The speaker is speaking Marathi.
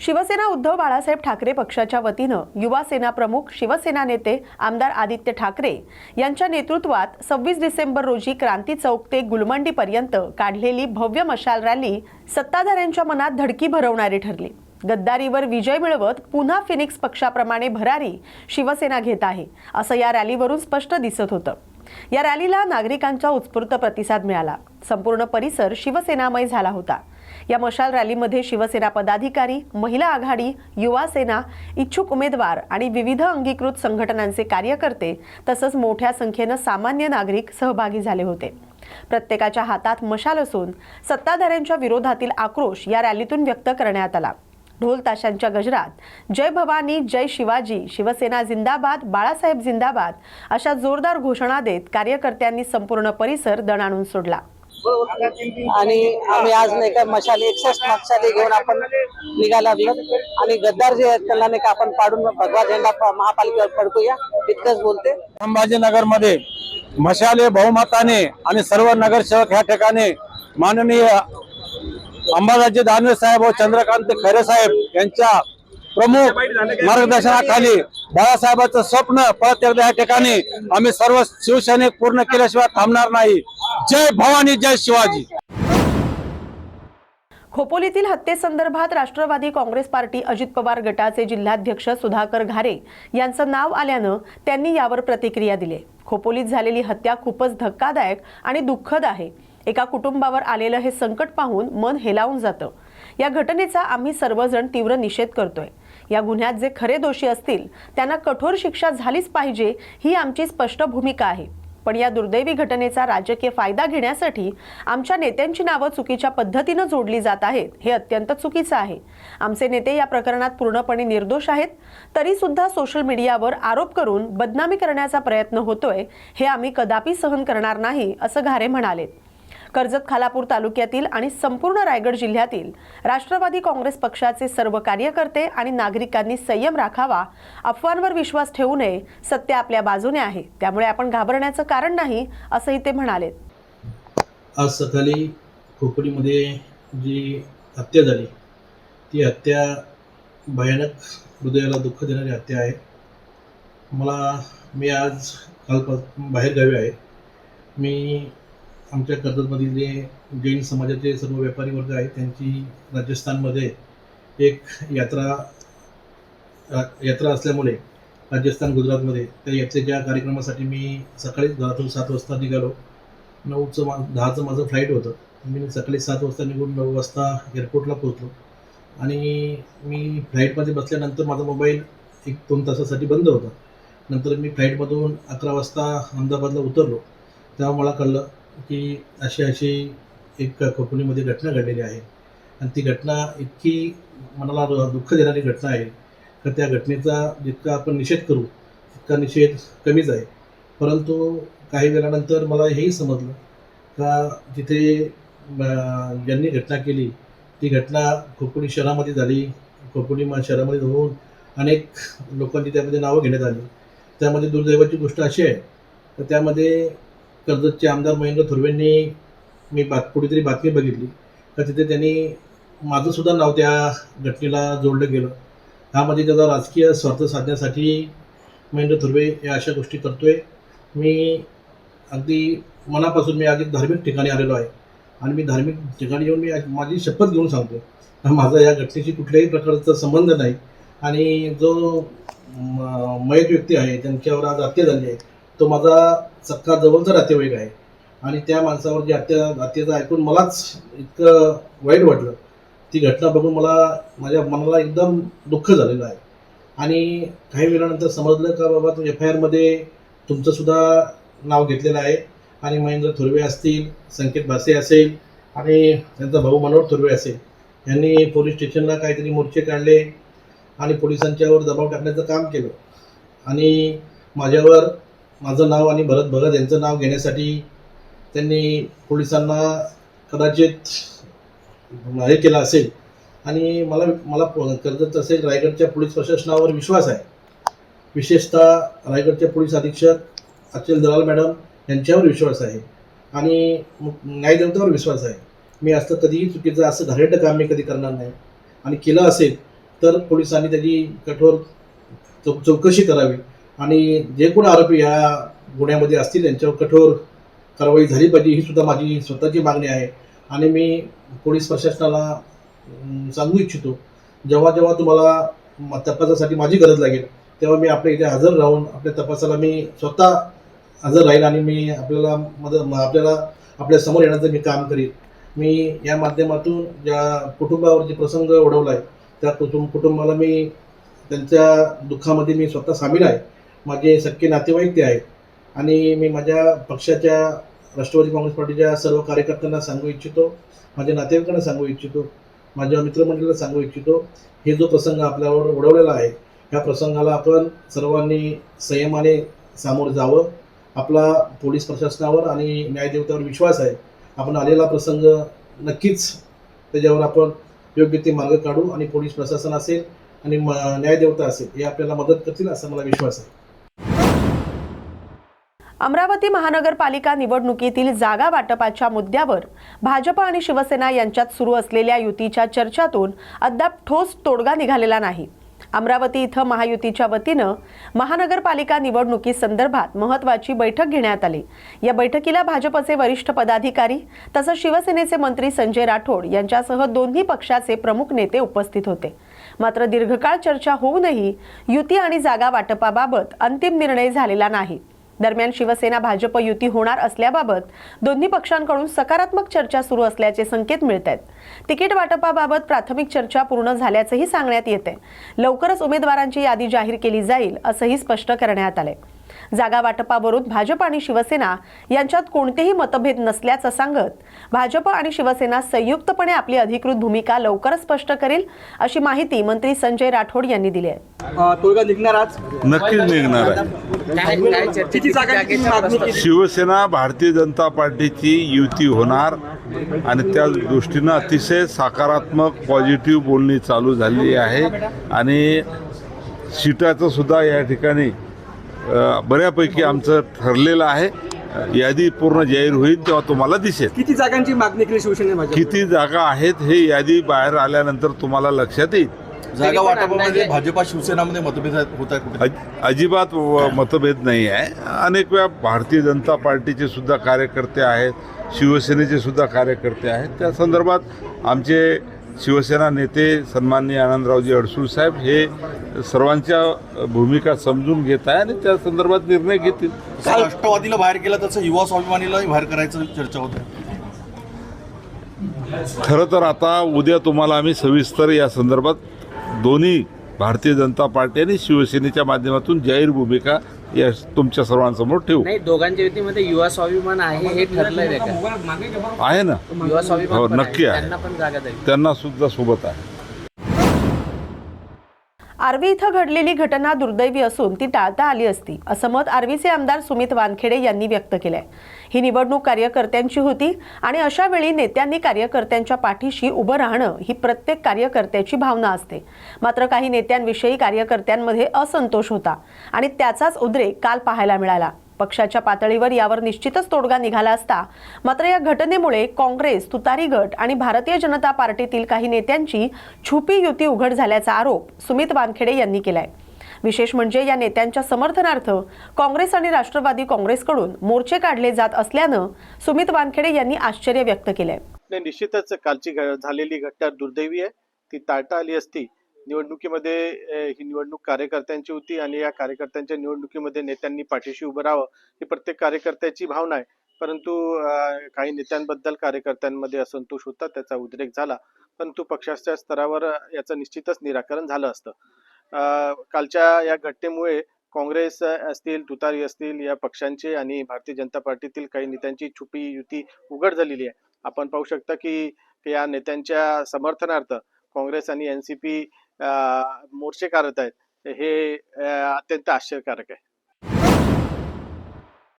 शिवसेना उद्धव बाळासाहेब ठाकरे पक्षाच्या वतीनं युवा सेना प्रमुख शिवसेना नेते आमदार आदित्य ठाकरे यांच्या नेतृत्वात सव्वीस डिसेंबर रोजी क्रांती चौक ते गुलमंडीपर्यंत काढलेली भव्य मशाल रॅली सत्ताधाऱ्यांच्या मनात धडकी भरवणारी ठरली. गद्दारीवर विजय मिळवत पुन्हा फिनिक्स पक्षाप्रमाणे भरारी शिवसेना घेत आहे असं या रॅलीवरून स्पष्ट दिसत होतं. या रॅलीला नागरिकांचा उत्स्फूर्त प्रतिसाद मिळाला. संपूर्ण परिसर शिवसेनामय झाला होता. या मशाल रॅलीमध्ये शिवसेना पदाधिकारी महिला आघाडी युवा सेना इच्छुक उमेदवार आणि विविध अंगीकृत संघटनांचे कार्यकर्ते तसंच मोठ्या संख्येनं सामान्य नागरिक सहभागी झाले होते. प्रत्येकाच्या हातात मशाल असून सत्ताधाऱ्यांच्या विरोधातील आक्रोश या रॅलीतून व्यक्त करण्यात आला. ढोल ताशांच्या गजरात जय भवानी जय शिवाजी शिवसेना जिंदाबाद बाळासाहेब जिंदाबाद अशा जोरदार घोषणा देत कार्यकर्त्यांनी संपूर्ण परिसर दणाणून सोडला. आणि आम्ही आज नाही का मशाली एकसष्ट मशाली घेऊन आपण निघायला लागलो. आणि गद्दार जे आहेत त्यांना नाही का आपण पाडून भगवा झेंडा महापालिकेवर फडकूया इतकंच बोलते. संभाजीनगरमध्ये मशाले बहुमताने आणि सर्व नगरसेवक ह्या ठिकाणी माननीय अंबादाजी दानवे साहेब व चंद्रकांत खरे साहेब यांच्या प्रमुख मार्गदर्शनाखाली बाळासाहेबांचं स्वप्न परत एकदा या ठिकाणी आम्ही सर्व शिवसैनिक पूर्ण केल्याशिवाय थांबणार नाही. जय भवानी जय शिवाजी. खोपोलीतील हत्येसंदर्भात राष्ट्रवादी काँग्रेस पार्टी अजित पवार गटाचे जिल्हाध्यक्ष सुधाकर घारे यांचं नाव आल्यानं त्यांनी यावर प्रतिक्रिया दिली. खोपोलीत झालेली हत्या खूपच धक्कादायक आणि दुःखद आहे. एका कुटुंबावर आलेलं हे संकट पाहून मन हेलावून जातं. या घटनेचा आम्ही सर्वजण तीव्र निषेध करतोय. या गुन्ह्यात जे खरे दोषी असतील त्यांना कठोर शिक्षा झालीच पाहिजे ही आमची स्पष्ट भूमिका आहे. पण या दुर्दैवी घटनेचा राजकीय फायदा घेण्यासाठी आमच्या नेत्यांची नावं चुकीच्या पद्धतीनं जोडली जात आहेत हे अत्यंत चुकीचं आहे. आमचे नेते या प्रकरणात पूर्णपणे निर्दोष आहेत तरी सुद्धा सोशल मीडियावर आरोप करून बदनामी करण्याचा प्रयत्न होतोय हे आम्ही कदापि सहन करणार नाही असं घारे म्हणाले कर्जत खालापूर तालुक्यातील आणि संपूर्ण रायगड जिल्ह्यातील राष्ट्रवादी काँग्रेस पक्षाचे सर्व कार्यकर्ते आणि नागरिकांनी संयम राखावा अफवांवर विश्वास ठेवू नये सत्य आपल्या बाजूने आहे. त्यामुळे आपण घाबरण्याचं कारण नाही असंही ते म्हणाले. आज सकाळी खोपडीमध्ये जी हत्या झाली ती हत्या भयानक हृदयाला दुःख देणारी हत्या आहे. मला मी आज काल बाहेरगावी आहे. मी आमच्या कर्जतमधील जे जैन समाजाचे सर्व व्यापारी वर्ग आहेत त्यांची राजस्थानमध्ये एक यात्रा यात्रा असल्यामुळे राजस्थान गुजरातमध्ये त्या यात्रेच्या कार्यक्रमासाठी मी सकाळीच घरातून सात वाजता निघालो. नऊचं मा दहाचं माझं फ्लाईट होतं. मी सकाळी सात वाजता निघून नऊ वाजता एअरपोर्टला पोहोचलो. आणि मी फ्लाईटमध्ये बसल्यानंतर माझा मोबाईल एक दोन तासासाठी बंद होता. नंतर मी फ्लाईटमधून अकरा वाजता अहमदाबादला उतरलो. तेव्हा मला कळलं की अशी अशी एक खोपोलीमध्ये घटना घडलेली आहे. आणि ती घटना इतकी मनाला दुःख देणारी घटना आहे. का त्या घटनेचा जितका आपण निषेध करू तितका निषेध कमीच आहे. परंतु काही वेळानंतर मला हेही समजलं का जिथे ज्यांनी घटना केली ती घटना खोपोली शहरामध्ये झाली. खोपोली मा शहरामध्ये होऊन अनेक लोकांची त्यामध्ये नावं घेण्यात आली. त्यामध्ये दुर्दैवाची गोष्ट अशी आहे तर त्यामध्ये कर्जतचे आमदार महेंद्र थुर्वेंनी मी बात कुठेतरी बातमी बघितली. तर तिथे त्यांनी माझंसुद्धा नाव त्या घटनेला जोडलं गेलं. ह्यामध्ये म्हणजे त्याचा राजकीय स्वार्थ साधण्यासाठी महेंद्र थुर्वे या अशा गोष्टी करतोय. मी अगदी मनापासून मी अगदी धार्मिक ठिकाणी आलेलो आहे. आणि मी धार्मिक ठिकाणी येऊन मी माझी शपथ घेऊन सांगतो. माझा या घटनेशी कुठल्याही प्रकारचा संबंध नाही. आणि जो मयत व्यक्ती आहे त्यांच्यावर आज हत्या झाली आहे. तो माझा सक्का जवळचा नातेवाईक आहे. आणि त्या माणसावर जे हत्या हत्येचं ऐकून मलाच इतकं वाईट वाटलं. ती घटना बघून मला माझ्या मनाला एकदम दुःख झालेलं आहे. आणि काही वेळानंतर समजलं का बाबा तू एफ आय आरमध्ये तुमचंसुद्धा नाव घेतलेलं आहे. आणि महेंद्र थुर्वे असतील संकेत भासे असेल आणि त्यांचा भाऊ मनोहर थोरवे असेल. यांनी पोलीस स्टेशनला काहीतरी मोर्चे काढले आणि पोलिसांच्यावर दबाव टाकण्याचं काम केलं. आणि माझ्यावर माझं नाव आणि भरत भगत यांचं नाव घेण्यासाठी त्यांनी पोलिसांना कदाचित हे केलं असेल. आणि मला मला प- कर्जत असेल रायगडच्या पोलीस प्रशासनावर विश्वास आहे. विशेषतः रायगडचे पोलीस अधीक्षक अचल दलाल मॅडम यांच्यावर विश्वास आहे. आणि न्यायदेवतावर विश्वास आहे. मी असं कधीही चुकीचं असं घारेट काम मी कधी करणार नाही. आणि केलं असेल तर पोलिसांनी त्याची कठोर चौ चौकशी करावी. आणि जे कोण आरोपी या गुन्ह्यामध्ये असतील त्यांच्यावर कठोर कारवाई झाली पाहिजे ही सुद्धा माझी स्वतःची मागणी आहे. आणि मी पोलीस प्रशासनाला सांगू इच्छितो जेव्हा जेव्हा तुम्हाला तपासासाठी माझी गरज लागेल तेव्हा मी आपल्या इथे हजर राहून आपल्या तपासाला मी स्वतः हजर राहील आणि मी आपल्याला मदत म- आपल्याला आपल्यासमोर येण्याचं मी काम करीन. मी या माध्यमातून ज्या कुटुंबावर जे प्रसंग ओढवला आहे त्या कुटुंब कुटुंबाला मी त्यांच्या दुःखामध्ये मी स्वतः सामील आहे. माझे सख्खे नातेवाईक ते आहेत. आणि मी माझ्या पक्षाच्या राष्ट्रवादी काँग्रेस पार्टीच्या सर्व कार्यकर्त्यांना सांगू इच्छितो माझ्या नातेवाईकांना सांगू इच्छितो माझ्या मित्रमंडळीला सांगू इच्छितो. हे जो प्रसंग आपल्यावर ओढवलेला आहे ह्या प्रसंगाला आपण सर्वांनी संयमाने सामोरं जावं. आपला पोलीस प्रशासनावर आणि न्यायदेवतावर विश्वास आहे. आपण आलेला प्रसंग नक्कीच त्याच्यावर आपण योग्य ते मार्ग काढू आणि पोलीस प्रशासन असेल आणि म- न्यायदेवता असेल हे आपल्याला मदत करतील असा मला विश्वास आहे. अमरावती महानगरपालिका निवडणुकीतील जागा वाटपाच्या मुद्द्यावर भाजप आणि शिवसेना यांच्यात सुरू असलेल्या युतीच्या चर्चातून अद्याप ठोस तोडगा निघालेला नाही. अमरावती इथं महायुतीच्या वतीनं महानगरपालिका निवडणुकीसंदर्भात महत्वाची बैठक घेण्यात आली. या बैठकीला भाजपचे वरिष्ठ पदाधिकारी तसंच शिवसेनेचे मंत्री संजय राठोड यांच्यासह दोन्ही पक्षाचे प्रमुख नेते उपस्थित होते. मात्र दीर्घकाळ चर्चा होऊनही युती आणि जागा वाटपाबाबत अंतिम निर्णय झालेला नाही. दरम्यान शिवसेना भाजप युती होणार असल्याबाबत दोन्ही पक्षांकडून सकारात्मक चर्चा सुरू असल्याचे संकेत मिळत आहेत तिकीट वाटपाबाबत प्राथमिक चर्चा पूर्ण झाल्याचंही सांगण्यात येते लवकरच उमेदवारांची यादी जाहीर केली जाईल असंही स्पष्ट करण्यात आलंय. जागा वाटपावरून भाजप आणि शिवसेना यांच्यात कोणतेही मतभेद नसल्याचं सांगत भाजप आणि शिवसेना संयुक्तपणे आपली अधिकृत भूमिका लवकरच स्पष्ट करेल अशी माहिती मंत्री संजय राठोड यांनी दिली आहे. निघणार आज? नक्कीच निघणार आहे. शिवसेना भारतीय जनता पार्टीची युती होणार आणि त्या दृष्टीनं अतिशय सकारात्मक पॉझिटिव्ह बोलणी चालू झाली आहे. आणि सीटाचं सुद्धा या ठिकाणी बऱ्यापैकी आमचं ठरलेलं आहे. यादी पूर्ण जाहीर होईल तेव्हा तुम्हाला दिसेल. किती जागांची मागणी केली शिवसेने भाजप किती जागा आहेत हे यादी बाहेर आल्यानंतर तुम्हाला लक्षात येईल. जागा वाटपामध्ये भाजपा शिवसेनामध्ये मतभेद होत आहे अजिबात व- मतभेद नाही आहे. अनेक वेळा भारतीय जनता पार्टीचे सुद्धा कार्यकर्ते आहेत शिवसेनेचे सुद्धा कार्यकर्ते आहेत. त्या संदर्भात आमचे शिवसेना नेते सन्माननीय आनंदरावजी अडसूळ साहेब हे सर्वांच्या भूमिका समजून घेत आहे आणि त्या संदर्भात निर्णय घेतील. काल राष्ट्रवादीला बाहेर केलं तसं युवा स्वाभिमानीलाही बाहेर करायचं चर्चा होते खरं तर आता उद्या तुम्हाला आम्ही सविस्तर या संदर्भात दोन्ही भारतीय जनता पार्टी आणि शिवसेनेच्या माध्यमातून जाहीर भूमिका या तुमच्या सर्वांसमोर ठेवू. नाही दोघांच्या युतीमध्ये युवा स्वाभिमान आहे हे ठरलंय का आहे ना? युवा स्वाभिमान हो, पण नक्की आहे. त्यांना पण जागा द्यावी. त्यांना सुद्धा सोबत आहे. आर्वी इथं घडलेली घटना दुर्दैवी असून ती टाळता आली असती असं मत आर्वीचे आमदार सुमित वानखेडे यांनी व्यक्त केलंय. ही निवडणूक कार्यकर्त्यांची होती आणि अशा वेळी नेत्यांनी कार्यकर्त्यांच्या पाठीशी उभं राहणं ही प्रत्येक कार्यकर्त्याची भावना असते. मात्र काही नेत्यांविषयी कार्यकर्त्यांमध्ये असंतोष होता आणि त्याचाच उद्रेक काल पाहायला मिळाला. पक्षाच्या पातळीवर यावर निश्चितच तोडगा निघाला असता मात्र या घटनेमुळे काँग्रेस तुतारी गट आणि भारतीय जनता पार्टीतील काही नेत्यांची छुपी युती उघड झाल्याचा आरोप सुमित वानखेडे यांनी केलाय. विशेष म्हणजे या नेत्यांच्या समर्थनार्थ काँग्रेस आणि राष्ट्रवादी काँग्रेसकडून मोर्चे काढले जात असल्यानं सुमित वानखेडे यांनी आश्चर्य व्यक्त केलंय. निश्चितच कालची झालेली घटना दुर्दैवी आहे. ती टाळता आली असती. निवडणुकीमध्ये ही निवडणूक कार्यकर्त्यांची होती आणि या कार्यकर्त्यांच्या निवडणुकीमध्ये नेत्यांनी पाठीशी उभं राहावं ही प्रत्येक कार्यकर्त्याची भावना आहे. परंतु काही नेत्यांबद्दल कार्यकर्त्यांमध्ये असंतोष होता त्याचा उद्रेक झाला. परंतु पक्षाच्या स्तरावर याचं निश्चितच निराकरण झालं असतं. कालच्या या घटनेमुळे काँग्रेस असतील तुतारी असतील या पक्षांचे आणि भारतीय जनता पार्टीतील काही नेत्यांची छुपी युती उघड झालेली आहे. आपण पाहू शकता की या नेत्यांच्या समर्थनार्थ काँग्रेस आणि एन सी पी मोर्चे काढत आहेत. हे अत्यंत आश्चर्यकारक आहे.